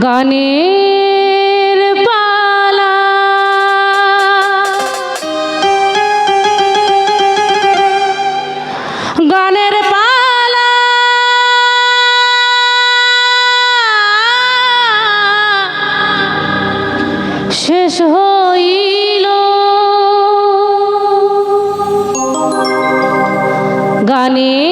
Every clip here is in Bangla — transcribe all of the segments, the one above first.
গানের পালা। গানের পালা। শেষ হইল। গানের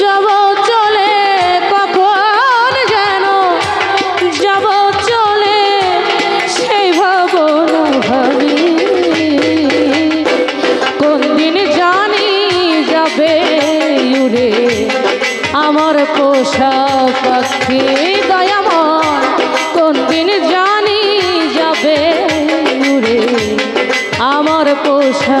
যাব চলে কখন চলে সেই কোন দিন জানি যাবে আমার পোষা জানি যাবে আমার পোষা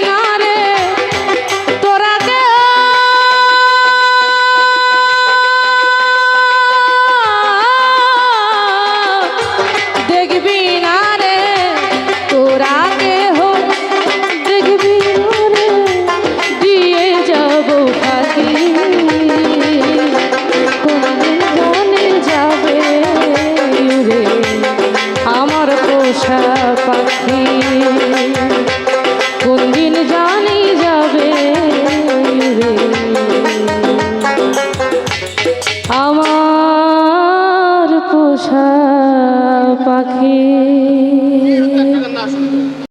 আশা পাখি।